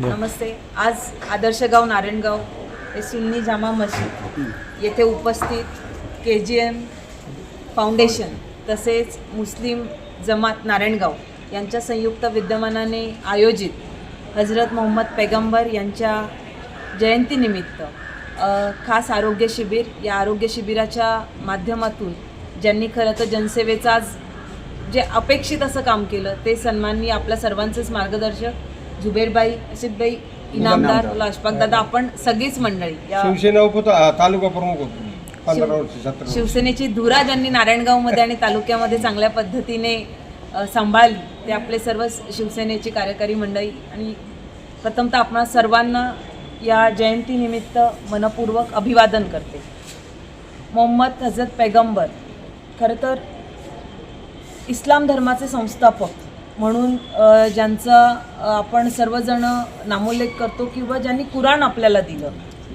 नमस्ते. आज आदर्शगाव नारायणगाव हे सुन्नी जामा मशीद. येथे उपस्थित के जी एम फाउंडेशन तसेच मुस्लिम जमात नारायणगाव यांच्या संयुक्त विद्यमानाने आयोजित हजरत मोहम्मद पैगंबर यांच्या जयंतीनिमित्त खास आरोग्य शिबिर या आरोग्य शिबिराच्या माध्यमातून ज्यांनी खरं तर जनसेवेचं आज जे अपेक्षित असं काम केलं ते सन्माननीय आपल्या सर्वांचेच मार्गदर्शक जुबेरबाई असितबाई इनामदार दादा आपण सगळीच मंडळी या शिवसेना उपत तालुका प्रमुख होतो. शिवसेनेची धुरा ज्यांनी नारायणगावमध्ये आणि तालुक्यामध्ये चांगल्या पद्धतीने सांभाळली. ते आपले सर्व शिवसेनेची कार्यकारी मंडळी आणि प्रथमतः आपणा सर्वांना या जयंतीनिमित्त मनपूर्वक अभिवादन करते. मोहम्मद हजरत पैगंबर खरं तर इस्लाम धर्माचे संस्थापक म्हणून ज्यांचा आपण सर्वजण नामोल्लेख करतो किंवा ज्यांनी कुराण आपल्याला दिलं.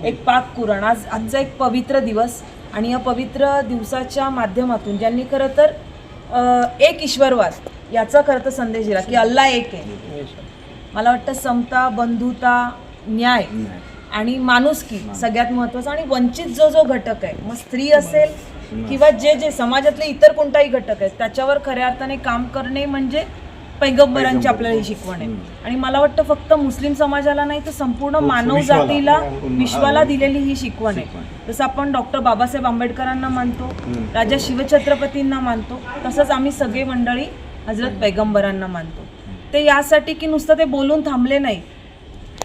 एक पाक कुराण. आज आजचा एक पवित्र दिवस आणि या पवित्र दिवसाच्या माध्यमातून ज्यांनी खरं तर एक ईश्वरवाद याचा खरं तर संदेश दिला की अल्लाह एक आहे. मला वाटतं समता बंधुता न्याय. आणि माणुसकी सगळ्यात महत्त्वाचा आणि वंचित जो जो घटक आहे मग स्त्री असेल किंवा जे जे समाजातले इतर कोणताही घटक आहेत त्याच्यावर खऱ्या अर्थाने काम करणे म्हणजे पैगंबरांची आपल्याला ही शिकवण आहे. आणि मला वाटतं फक्त मुस्लिम समाजाला नाही तर संपूर्ण मानव जातीला विश्वाला दिलेली ही शिकवण आहे. जसं आपण डॉक्टर बाबासाहेब आंबेडकरांना मानतो राजा शिवछत्रपतींना मानतो तसंच आम्ही सगळे मंडळी हजरत पैगंबरांना मानतो. ते यासाठी की नुसतं ते बोलून थांबले नाही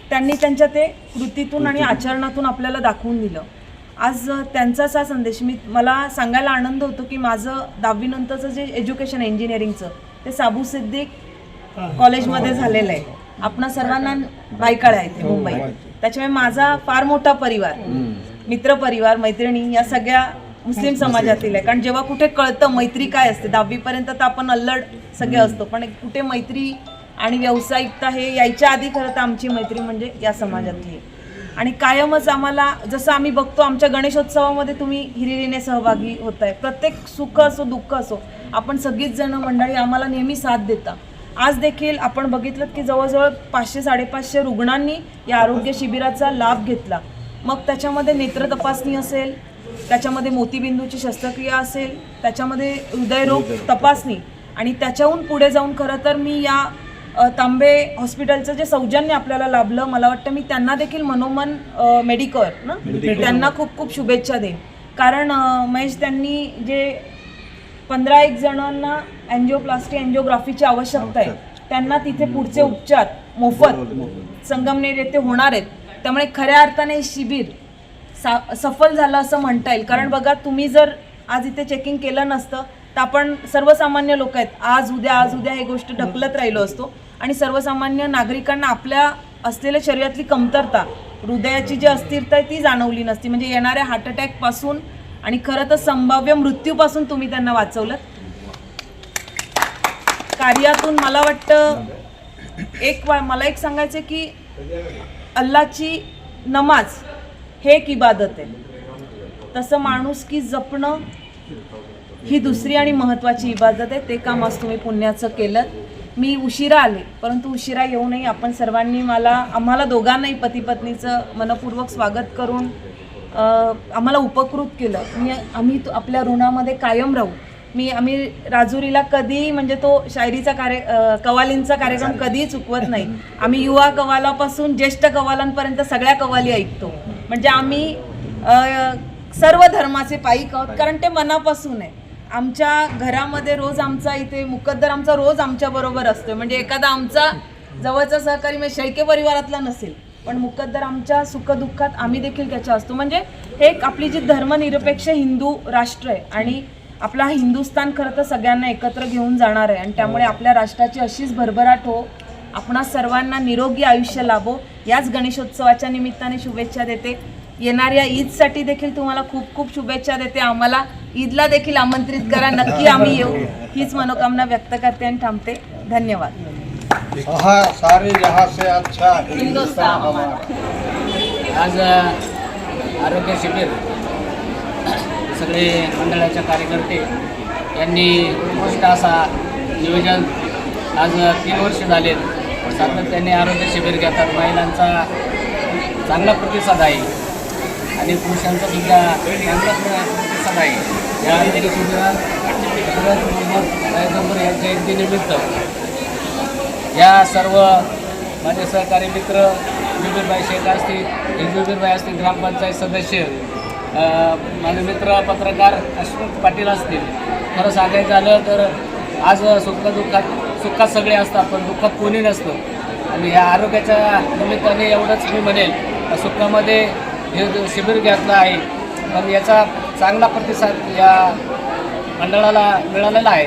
त्यांनी त्यांच्या ते कृतीतून आणि आचरणातून आपल्याला दाखवून दिलं. आज त्यांचाच हा संदेश. मी मला सांगायला आनंद होतो की माझं दहावीनंतरचं जे एज्युकेशन इंजिनिअरिंगचं ते साबू सिद्दीक कॉलेजमध्ये झालेलं आहे. आपणा सर्वांना बायकाळ आहे इथे मुंबईत. त्याच्यामुळे माझा फार मोठा परिवार मित्र परिवार मैत्रिणी या सगळ्या मुस्लिम. समाजातील आहे. कारण जेव्हा कुठे कळतं मैत्री काय असते दहावीपर्यंत तर आपण अल्लड सगळे असतो पण कुठे मैत्री आणि व्यावसायिकता हे यायच्या आधी खरं तर आमची मैत्री म्हणजे या समाजातली आणि कायमच आम्हाला जसं आम्ही बघतो आमच्या गणेशोत्सवामध्ये तुम्ही हिरिरीने सहभागी होत आहे प्रत्येक सुख असो दुःख असो आपण सगळीच जण मंडळी आम्हाला नेहमी साथ देता. आज देखील आपण बघितलं की जवळजवळ पाचशे साडेपाचशे रुग्णांनी या आरोग्य शिबिराचा लाभ घेतला. मग त्याच्यामध्ये नेत्र तपासणी असेल त्याच्यामध्ये मोतीबिंदूची शस्त्रक्रिया असेल त्याच्यामध्ये हृदयरोग. तपासणी. आणि त्याच्याहून पुढे जाऊन खरं तर मी या तांबे हॉस्पिटलचं जे सौजन्य आपल्याला लाभलं मला वाटतं मी त्यांना देखील मनोमन मेडिकर ना? त्यांना खूप खूप शुभेच्छा देईन. कारण महेश त्यांनी जे पंधरा एक जणांना अँजिओप्लास्टी अँजिओग्राफीची आवश्यकता आहे त्यांना तिथे पुढचे उपचार मोफत संगमनेर येथे होणार आहेत त्यामुळे खऱ्या अर्थाने शिबिर सा सफल झालं असं म्हणता येईल. कारण बघा तुम्ही जर आज इथे चेकिंग केलं नसतं तर आपण सर्वसामान्य लोक आहेत. आज उद्या आज उद्या ही गोष्ट ढकलत राहिलो असतो. आणि सर्वसामान्य नागरिकांना आपल्या असलेल्या शरीरातली कमतरता हृदयाची जी अस्थिरता आहे ती जाणवली नसती. म्हणजे येणाऱ्या हार्ट अटॅकपासून आणि खरं तर संभाव्य मृत्यूपासून तुम्ही त्यांना वाचवलं. कार्यातून मला वाटतं एक मला एक सांगायचं आहे की अल्लाची नमाज हे एक इबादत आहे. तसं माणूस की जपणं ही दुसरी आणि महत्त्वाची इबादत आहे. ते काम आज तुम्ही पुण्याचं केलं. मी उशिरा आले परंतु उशिरा येऊनही आपण सर्वांनी मला आम्हाला दोघांनाही पती पत्नीचं मनपूर्वक स्वागत करून आम्हाला उपकृत केलं. मी आम्ही तो- आपल्या ऋणामध्ये कायम राहू. मी आम्ही राजुरीला कधीही म्हणजे तो शायरीचा कार्य कवालींचा कार्यक्रम कधीही चुकवत नाही. आम्ही युवा कवालापासून ज्येष्ठ कवालांपर्यंत सगळ्या कवाली ऐकतो. म्हणजे आम्ही सर्व धर्माचे पाईक आहोत कारण ते मनापासून आहे. आमच्या घरामध्ये रोज आमचा इथे मुकद्दर आमचा रोज आमच्या बरोबर असतोय. म्हणजे एखादा आमचा जवळचा सहकारी म्हणजे शेळके परिवारातला नसेल पण मुकद्दर आमच्या सुखदुःखात आम्ही देखील त्याच्या असतो. म्हणजे हे एक आपली जी धर्मनिरपेक्ष हिंदू राष्ट्र आहे आणि आपला हा हिंदुस्थान खरं तर सगळ्यांना एकत्र घेऊन जाणार आहे. आणि त्यामुळे आपल्या राष्ट्राची अशीच भरभराट हो. आपणा सर्वांना निरोगी आयुष्य लाभो. याच गणेशोत्सवाच्या निमित्ताने शुभेच्छा देते. येणाऱ्या ईदसाठी देखील तुम्हाला खूप खूप शुभेच्छा देते. आम्हाला ईदला देखील आमंत्रित करा. नक्की आम्ही येऊ. हीच मनोकामना व्यक्त करते आणि थांबते. धन्यवाद. सहा सारे जहां से अच्छा हिंदुस्तान. हमारा आज आरोग्य शिबिर. सगळे मंडळाच्या कार्यकर्ते यांनी उत्कृष्ट असा नियोजन आज तीन वर्ष झालेत सातत्याने आरोग्य शिबिर घेतात. महिलांचा चांगला प्रतिसाद आहे. आणि पुरुषांचा सुद्धा चांगला नाही. या आरोग्य पैगंबर या जयंतीनिमित्त या सर्व माझे सहकारी मित्र जुबीरबाई शेख असतील हे असतील ग्रामपंचायत सदस्य माझे मित्र पत्रकार अश्वत पाटील असतील. खरं सांगायचं झालं तर आज सुख दुःखात सुखात सगळे असतात पण दुःखात कोणी नसतं. आणि या आरोग्याच्या निमित्ताने एवढंच मी म्हणेल सुखामध्ये हे शिबिर घेतलं आहे. पण याचा चांगला प्रतिसाद या मंडळाला मिळालेला आहे.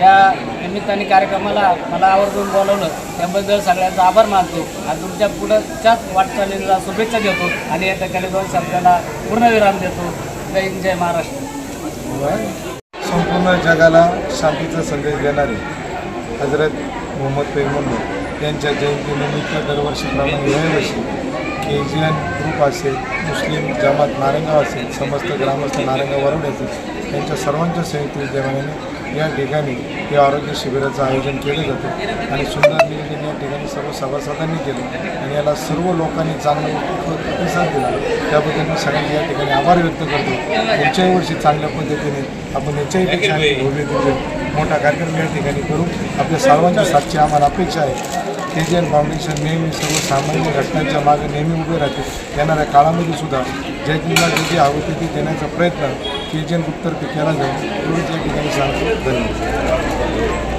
या निमित्ताने कार्यक्रमाला मला आवर्जून बोलवलं. त्याबद्दल सगळ्यांचा आभार मानतो आणि तुमच्या पुढच्याच वाटचालीला शुभेच्छा देतो आणि या ठिकाणी दोन शब्दाला पूर्णविराम देतो. जय जय महाराष्ट्र. संपूर्ण जगाला शांतीचा संदेश देणारे हजरत मोहम्मद पैगंबर यांच्या जयंतीनिमित्त दरवर्षीप्रमाणे यावर्षी एन ग्रुप असेल मुस्लिम जमात नारायणगाव असेल समस्त ग्रामस्थ नारायणगाव वरवडे असेल यांच्या सर्वांच्या संयुक्त विद्यमानाने या ठिकाणी हे आरोग्य शिबिराचं आयोजन केलं जातं. आणि सुंदर नियोजन या ठिकाणी सर्व सभासदांनी केलं. आणि याला सर्व लोकांनी चांगला प्रतिसाद दिला. त्याबद्दल मी सगळ्यांचे या ठिकाणी आभार व्यक्त करतो. पुढच्याही वर्षी चांगल्या पद्धतीने आपण याच्याही पेक्षा भव्य मोठा कार्यक्रम या ठिकाणी करू. आपल्या सर्वांच्या साथची आम्हाला अपेक्षा आहे. एन फाउंडेशन नेहमी सर्वसामान्य घटनांच्या मागे नेहमी उभे राहते. येणाऱ्या काळामध्ये सुद्धा जयतीला जे जे हवं ते देण्याचा प्रयत्न के जी एन उत्तर केला जाईल. एवढीच या ठिकाणी सांगतो. धन्यवाद.